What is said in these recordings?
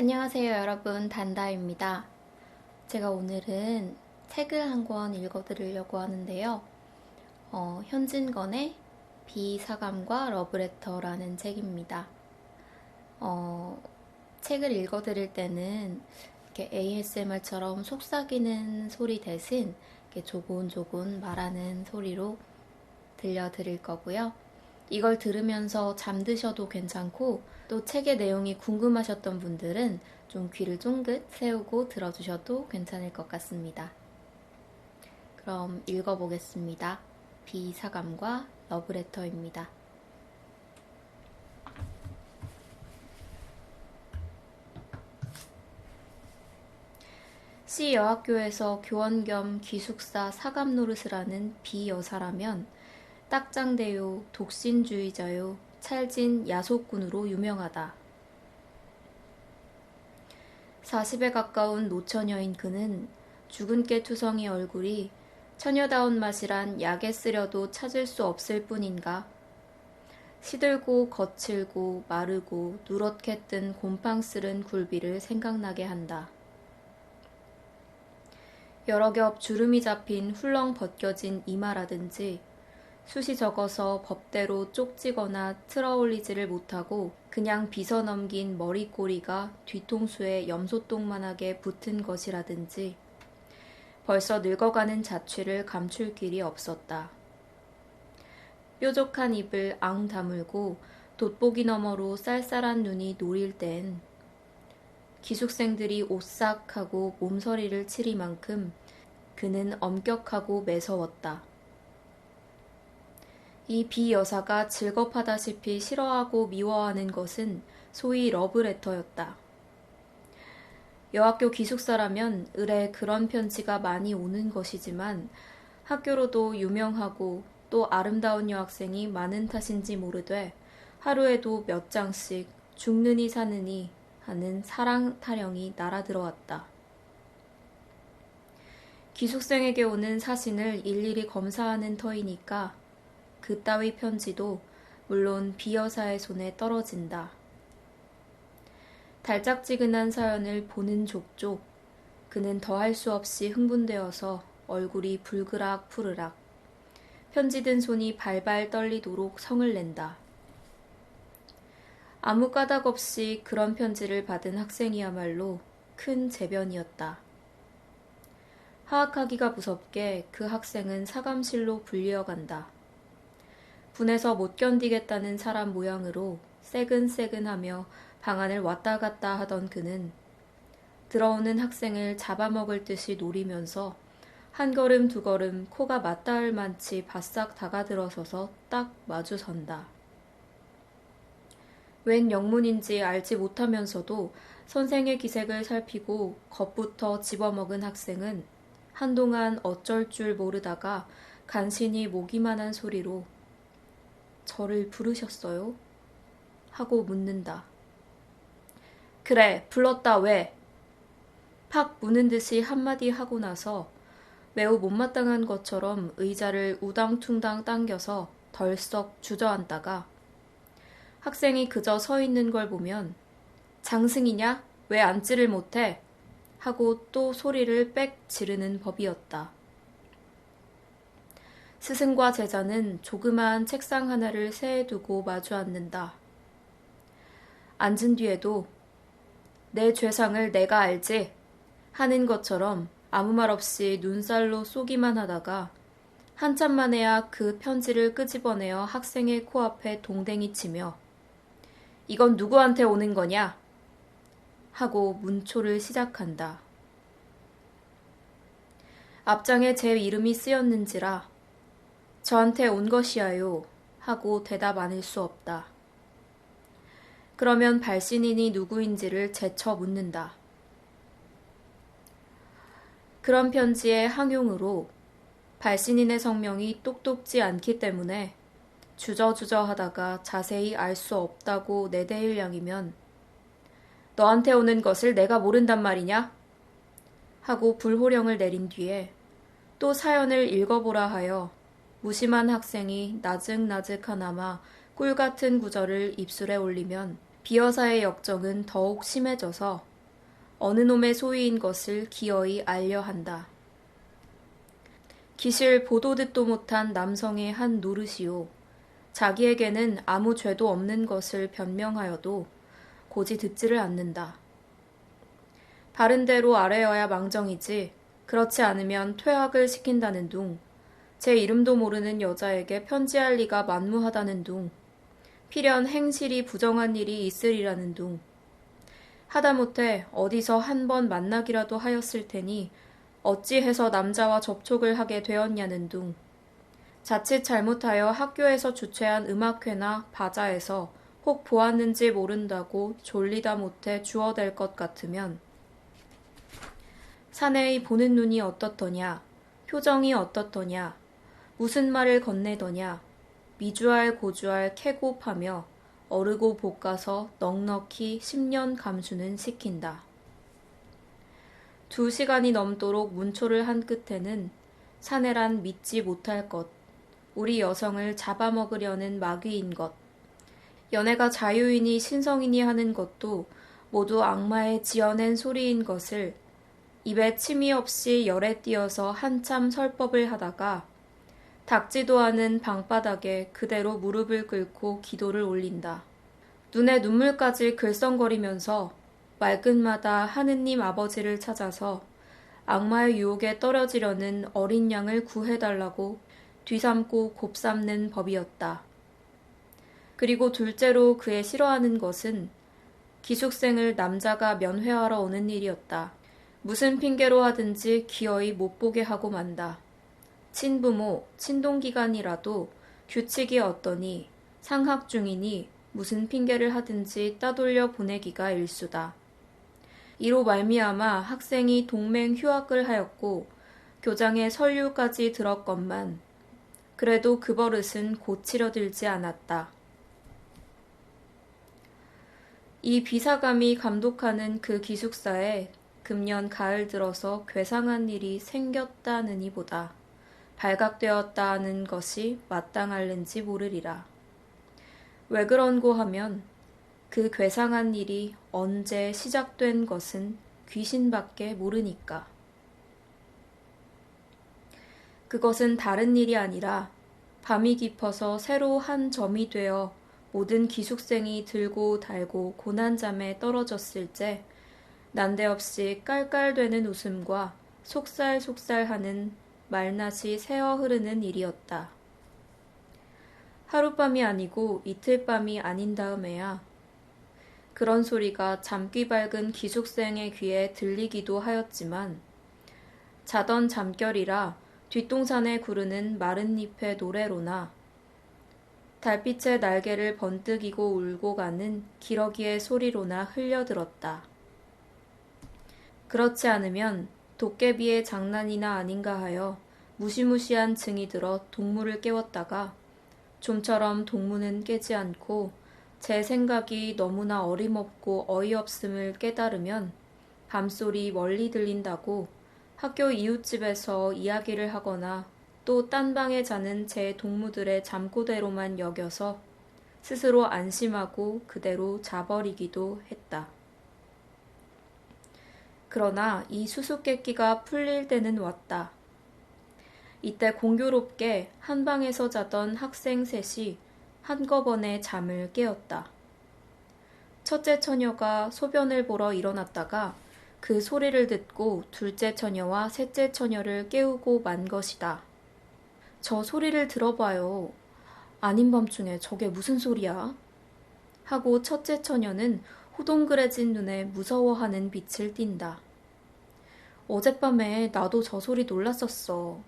안녕하세요, 여러분. 단다입니다. 제가 오늘은 책을 한 권 읽어드리려고 하는데요. 어, 현진건의 비사감과 러브레터라는 책입니다. 어, 책을 읽어드릴 때는 이렇게 ASMR처럼 속삭이는 소리 대신 이렇게 조곤조곤 말하는 소리로 들려드릴 거고요. 이걸 들으면서 잠드셔도 괜찮고 또 책의 내용이 궁금하셨던 분들은 좀 귀를 쫑긋 세우고 들어주셔도 괜찮을 것 같습니다. 그럼 읽어보겠습니다. 비사감과 러브레터입니다. 시 여학교에서 교원 겸 기숙사 사감 노릇을 하는 비 여사라면 딱장대요, 독신주의자요, 찰진 야속꾼으로 유명하다. 40에 가까운 노처녀인 그는 죽은 깨 투성이 얼굴이 처녀다운 맛이란 약에 쓰려도 찾을 수 없을 뿐인가. 시들고 거칠고 마르고 누렇게 뜬 곰팡 쓸은 굴비를 생각나게 한다. 여러 겹 주름이 잡힌 훌렁 벗겨진 이마라든지 숱이 적어서 법대로 쪽지거나 틀어 올리지를 못하고 그냥 빗어 넘긴 머리꼬리가 뒤통수에 염소똥만하게 붙은 것이라든지 벌써 늙어가는 자취를 감출 길이 없었다. 뾰족한 입을 앙 다물고 돋보기 너머로 쌀쌀한 눈이 노릴 땐 기숙생들이 오싹하고 몸서리를 치리만큼 그는 엄격하고 매서웠다. 이 비 여사가 즐겁하다시피 싫어하고 미워하는 것은 소위 러브레터였다. 여학교 기숙사라면 을에 그런 편지가 많이 오는 것이지만 학교로도 유명하고 또 아름다운 여학생이 많은 탓인지 모르되 하루에도 몇 장씩 죽느니 사느니 하는 사랑 타령이 날아들어왔다. 기숙생에게 오는 사신을 일일이 검사하는 터이니까 그 따위 편지도 물론 비여사의 손에 떨어진다. 달짝지근한 사연을 보는 족족 그는 더할 수 없이 흥분되어서 얼굴이 불그락 푸르락 편지 든 손이 발발 떨리도록 성을 낸다. 아무 까닭 없이 그런 편지를 받은 학생이야말로 큰 재변이었다. 하악하기가 무섭게 그 학생은 사감실로 불리어 간다. 분해서 못 견디겠다는 사람 모양으로 새근새근하며 방 안을 왔다 갔다 하던 그는 들어오는 학생을 잡아먹을 듯이 노리면서 한 걸음 두 걸음 코가 맞닿을 만치 바싹 다가들어서서 딱 마주 선다. 웬 영문인지 알지 못하면서도 선생의 기색을 살피고 겁부터 집어먹은 학생은 한동안 어쩔 줄 모르다가 간신히 모기만한 소리로 저를 부르셨어요? 하고 묻는다. 그래, 불렀다, 왜? 팍 무는 듯이 한마디 하고 나서 매우 못마땅한 것처럼 의자를 우당퉁당 당겨서 덜썩 주저앉다가 학생이 그저 서 있는 걸 보면 장승이냐? 왜 앉지를 못해? 하고 또 소리를 빽 지르는 법이었다. 스승과 제자는 조그마한 책상 하나를 세에 두고 마주 앉는다. 앉은 뒤에도 내 죄상을 내가 알지 하는 것처럼 아무 말 없이 눈살로 쏘기만 하다가 한참 만에야 그 편지를 끄집어내어 학생의 코앞에 동댕이 치며 이건 누구한테 오는 거냐? 하고 문초를 시작한다. 앞장에 제 이름이 쓰였는지라 저한테 온 것이야요. 하고 대답 안할 수 없다. 그러면 발신인이 누구인지를 재쳐 묻는다. 그런 편지의 항용으로 발신인의 성명이 똑똑지 않기 때문에 주저주저 하다가 자세히 알 수 없다고 내대일 양이면 너한테 오는 것을 내가 모른단 말이냐? 하고 불호령을 내린 뒤에 또 사연을 읽어보라 하여 무심한 학생이 나직나직하나마 꿀 같은 구절을 입술에 올리면 비여사의 역정은 더욱 심해져서 어느 놈의 소유인 것을 기어이 알려 한다. 기실 보도 듣도 못한 남성의 한 노릇이요. 자기에게는 아무 죄도 없는 것을 변명하여도 고지 듣지를 않는다. 바른 대로 아뢰어야 망정이지 그렇지 않으면 퇴학을 시킨다는 둥, 제 이름도 모르는 여자에게 편지할 리가 만무하다는 둥, 필연 행실이 부정한 일이 있으리라는 둥, 하다못해 어디서 한 번 만나기라도 하였을 테니 어찌해서 남자와 접촉을 하게 되었냐는 둥, 자칫 잘못하여 학교에서 주최한 음악회나 바자에서 혹 보았는지 모른다고 졸리다 못해 주어댈 것 같으면 사내의 보는 눈이 어떻더냐, 표정이 어떻더냐, 무슨 말을 건네더냐, 미주알 고주알 캐고 파며 어르고 볶아서 넉넉히 10년 감수는 시킨다. 두 시간이 넘도록 문초를 한 끝에는 사내란 믿지 못할 것, 우리 여성을 잡아먹으려는 마귀인 것, 연애가 자유이니 신성이니 하는 것도 모두 악마의 지어낸 소리인 것을 입에 침이 없이 열에 띄어서 한참 설법을 하다가 닦지도 않은 방바닥에 그대로 무릎을 꿇고 기도를 올린다. 눈에 눈물까지 글썽거리면서 말끝마다 하느님 아버지를 찾아서 악마의 유혹에 떨어지려는 어린 양을 구해달라고 뒤삼고 곱삼는 법이었다. 그리고 둘째로 그의 싫어하는 것은 기숙생을 남자가 면회하러 오는 일이었다. 무슨 핑계로 하든지 기어이 못 보게 하고 만다. 친부모, 친동기간이라도 규칙이 어떠니 상학 중이니 무슨 핑계를 하든지 따돌려 보내기가 일수다. 이로 말미암아 학생이 동맹 휴학을 하였고 교장에 설류까지 들었건만 그래도 그 버릇은 고치려 들지 않았다. 이 비사감이 감독하는 그 기숙사에 금년 가을 들어서 괴상한 일이 생겼다느니 보다 발각되었다는 것이 마땅할는지 모르리라. 왜 그런고 하면 그 괴상한 일이 언제 시작된 것은 귀신밖에 모르니까. 그것은 다른 일이 아니라 밤이 깊어서 새로 한 점이 되어 모든 기숙생이 들고 달고 고난잠에 떨어졌을 때 난데없이 깔깔대는 웃음과 속살속살하는 말낯이 새어 흐르는 일이었다. 하룻밤이 아니고 이틀밤이 아닌 다음에야 그런 소리가 잠귀 밝은 기숙생의 귀에 들리기도 하였지만 자던 잠결이라 뒷동산에 구르는 마른 잎의 노래로나 달빛의 날개를 번뜩이고 울고 가는 기러기의 소리로나 흘려들었다. 그렇지 않으면 도깨비의 장난이나 아닌가 하여 무시무시한 증이 들어 동무를 깨웠다가 좀처럼 동무는 깨지 않고 제 생각이 너무나 어림없고 어이없음을 깨달으면 밤소리 멀리 들린다고 학교 이웃집에서 이야기를 하거나 또 딴 방에 자는 제 동무들의 잠꼬대로만 여겨서 스스로 안심하고 그대로 자버리기도 했다. 그러나 이 수수께끼가 풀릴 때는 왔다. 이때 공교롭게 한 방에서 자던 학생 셋이 한꺼번에 잠을 깨었다. 첫째 처녀가 소변을 보러 일어났다가 그 소리를 듣고 둘째 처녀와 셋째 처녀를 깨우고 만 것이다. 저 소리를 들어봐요. 아닌 밤중에 저게 무슨 소리야? 하고 첫째 처녀는 호동그레진 눈에 무서워하는 빛을 띈다. 어젯밤에 나도 저 소리 놀랐었어.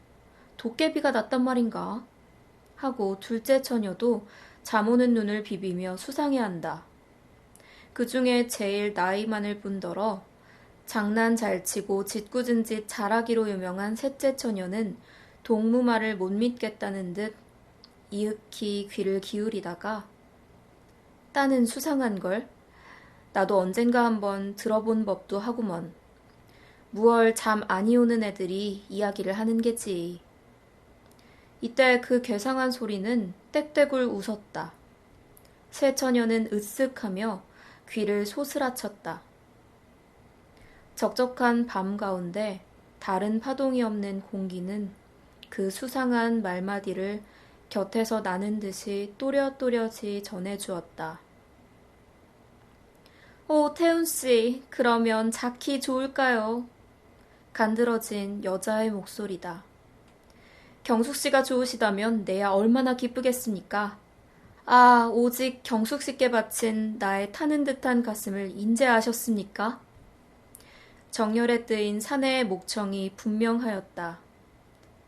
도깨비가 났단 말인가? 하고 둘째 처녀도 잠 오는 눈을 비비며 수상해한다. 그 중에 제일 나이 많을 뿐더러 장난 잘 치고 짓궂은 짓 잘하기로 유명한 셋째 처녀는 동무 말을 못 믿겠다는 듯 이윽히 귀를 기울이다가 따는 수상한 걸 나도 언젠가 한번 들어본 법도 하구먼. 무얼 잠 아니 오는 애들이 이야기를 하는 게지. 이때 그 괴상한 소리는 떼떼굴 웃었다. 새 처녀는 으쓱하며 귀를 소스라쳤다. 적적한 밤 가운데 다른 파동이 없는 공기는 그 수상한 말마디를 곁에서 나는 듯이 또렷또렷이 전해주었다. 오, 태훈씨, 그러면 자키 좋을까요? 간드러진 여자의 목소리다. 경숙씨가 좋으시다면 내야 얼마나 기쁘겠습니까? 아, 오직 경숙씨께 바친 나의 타는 듯한 가슴을 인재하셨습니까? 정열에 뜨인 사내의 목청이 분명하였다.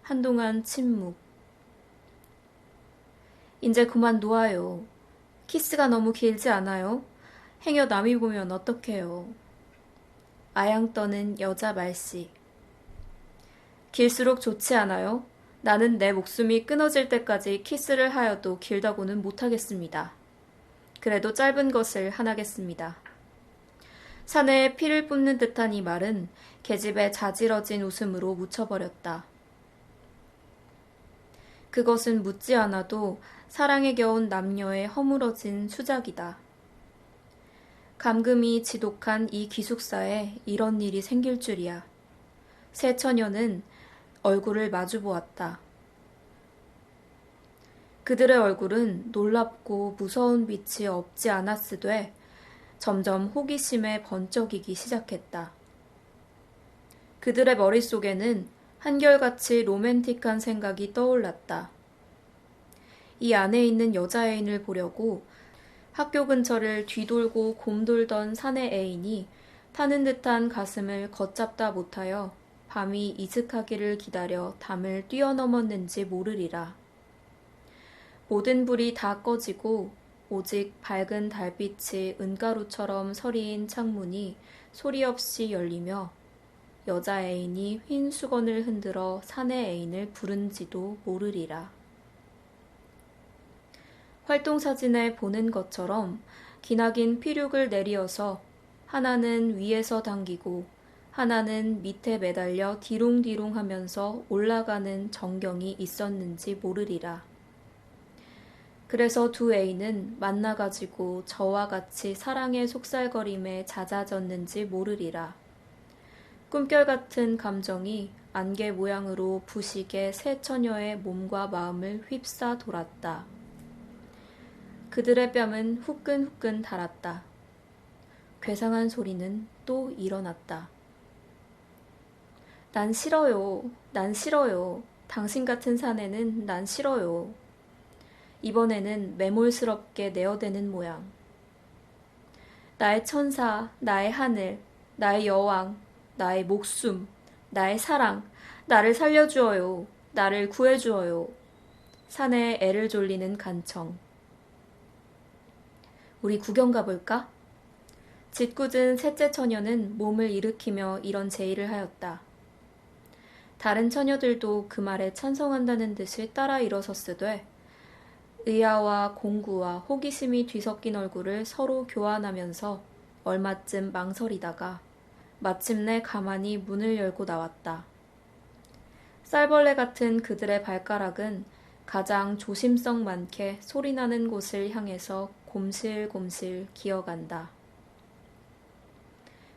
한동안 침묵. 이제 그만 놓아요. 키스가 너무 길지 않아요? 행여 남이 보면 어떡해요. 아양 떠는 여자 말씨. 길수록 좋지 않아요? 나는 내 목숨이 끊어질 때까지 키스를 하여도 길다고는 못하겠습니다. 그래도 짧은 것을 하나겠습니다. 사내에 피를 뿜는 듯한 이 말은 계집의 자지러진 웃음으로 묻혀버렸다. 그것은 묻지 않아도 사랑에 겨운 남녀의 허물어진 수작이다. 감금이 지독한 이 기숙사에 이런 일이 생길 줄이야. 새 처녀는 얼굴을 마주 보았다. 그들의 얼굴은 놀랍고 무서운 빛이 없지 않았으되 점점 호기심에 번쩍이기 시작했다. 그들의 머릿속에는 한결같이 로맨틱한 생각이 떠올랐다. 이 안에 있는 여자애인을 보려고 학교 근처를 뒤돌고 곰돌던 사내 애인이 타는 듯한 가슴을 걷잡다 못하여 밤이 이슥하기를 기다려 담을 뛰어넘었는지 모르리라. 모든 불이 다 꺼지고 오직 밝은 달빛이 은가루처럼 서리인 창문이 소리 없이 열리며 여자 애인이 흰 수건을 흔들어 사내 애인을 부른지도 모르리라. 활동 사진에 보는 것처럼 기나긴 피륙을 내리어서 하나는 위에서 당기고 하나는 밑에 매달려 디롱디롱 하면서 올라가는 전경이 있었는지 모르리라. 그래서 두 애인은 만나가지고 저와 같이 사랑의 속살거림에 잦아졌는지 모르리라. 꿈결 같은 감정이 안개 모양으로 부식의 새 처녀의 몸과 마음을 휩싸 돌았다. 그들의 뺨은 후끈후끈 달았다. 괴상한 소리는 또 일어났다. 난 싫어요. 난 싫어요. 당신 같은 사내는 난 싫어요. 이번에는 매몰스럽게 내어대는 모양. 나의 천사, 나의 하늘, 나의 여왕, 나의 목숨, 나의 사랑, 나를 살려주어요. 나를 구해주어요. 산에 애를 졸리는 간청. 우리 구경 가볼까? 짓궂은 셋째 처녀는 몸을 일으키며 이런 제의를 하였다. 다른 처녀들도 그 말에 찬성한다는 듯이 따라 일어섰으되 의아와 공구와 호기심이 뒤섞인 얼굴을 서로 교환하면서 얼마쯤 망설이다가 마침내 가만히 문을 열고 나왔다. 쌀벌레 같은 그들의 발가락은 가장 조심성 많게 소리나는 곳을 향해서 곰실곰실 기어간다.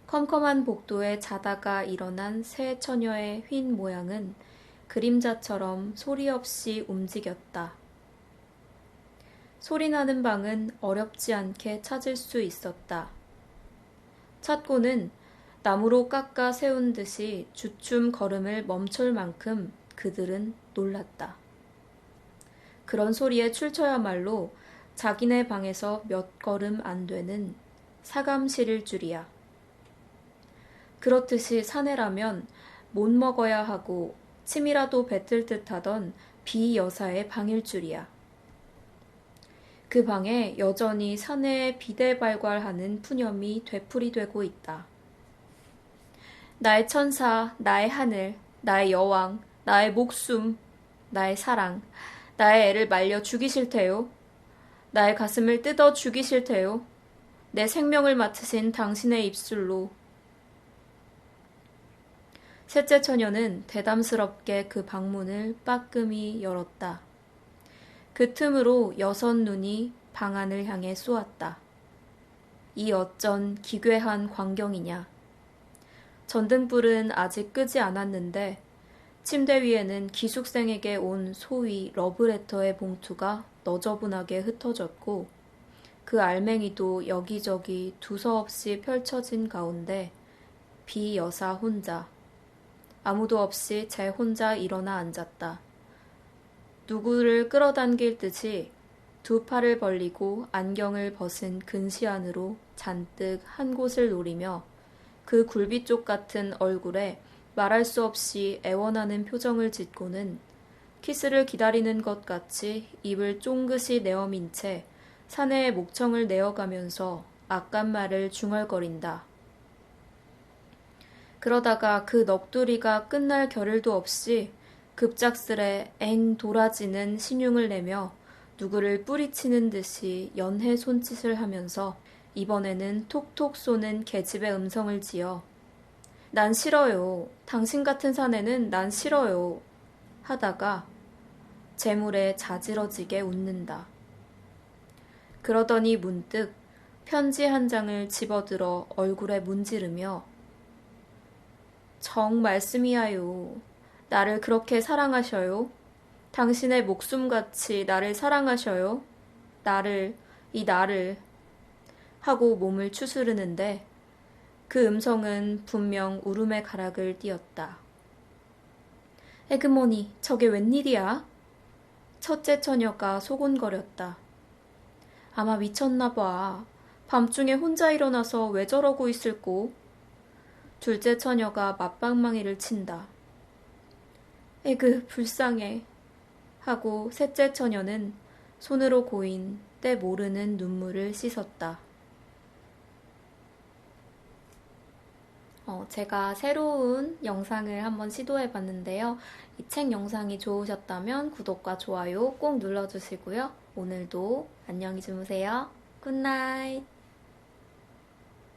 컴컴한 복도에 자다가 일어난 새 처녀의 휜 모양은 그림자처럼 소리 없이 움직였다. 소리나는 방은 어렵지 않게 찾을 수 있었다. 찾고는 나무로 깎아 세운 듯이 주춤 걸음을 멈출 만큼 그들은 놀랐다. 그런 소리에 출처야말로 자기네 방에서 몇 걸음 안 되는 사감실일 줄이야. 그렇듯이 사내라면 못 먹어야 하고 침이라도 뱉을 듯 하던 비 여사의 방일 줄이야. 그 방에 여전히 사내에 비대발괄하는 푸념이 되풀이되고 있다. 나의 천사, 나의 하늘, 나의 여왕, 나의 목숨, 나의 사랑, 나의 애를 말려 죽이실 테요. 나의 가슴을 뜯어 죽이실 테요. 내 생명을 맡으신 당신의 입술로. 셋째 처녀는 대담스럽게 그 방문을 빠끔히 열었다. 그 틈으로 여섯 눈이 방 안을 향해 쏘았다. 이 어쩐 기괴한 광경이냐. 전등불은 아직 끄지 않았는데 침대 위에는 기숙생에게 온 소위 러브레터의 봉투가 너저분하게 흩어졌고 그 알맹이도 여기저기 두서없이 펼쳐진 가운데 비 여사 혼자 아무도 없이 제 혼자 일어나 앉았다. 누구를 끌어당길 듯이 두 팔을 벌리고 안경을 벗은 근시 안으로 잔뜩 한 곳을 노리며 그 굴비쪽 같은 얼굴에 말할 수 없이 애원하는 표정을 짓고는 키스를 기다리는 것 같이 입을 쫑긋이 내어민 채 사내의 목청을 내어가면서 악간 말을 중얼거린다. 그러다가 그 넋두리가 끝날 겨를도 없이 급작스레 엥 돌아지는 신용을 내며 누구를 뿌리치는 듯이 연해 손짓을 하면서 이번에는 톡톡 쏘는 계집의 음성을 지어 난 싫어요. 당신 같은 사내는 난 싫어요. 하다가 재물에 자지러지게 웃는다. 그러더니 문득 편지 한 장을 집어들어 얼굴에 문지르며 정 말씀이야요. 나를 그렇게 사랑하셔요? 당신의 목숨같이 나를 사랑하셔요? 나를, 이 나를. 하고 몸을 추스르는데 그 음성은 분명 울음의 가락을 띄었다. 에그머니, 저게 웬일이야? 첫째 처녀가 소곤거렸다. 아마 미쳤나 봐. 밤중에 혼자 일어나서 왜 저러고 있을꼬? 둘째 처녀가 맞방망이를 친다. 에그, 불쌍해. 하고 셋째 처녀는 손으로 고인 때 모르는 눈물을 씻었다. 어, 제가 새로운 영상을 한번 시도해 봤는데요. 이 책 영상이 좋으셨다면 구독과 좋아요 꼭 눌러주시고요. 오늘도 안녕히 주무세요. 굿나잇!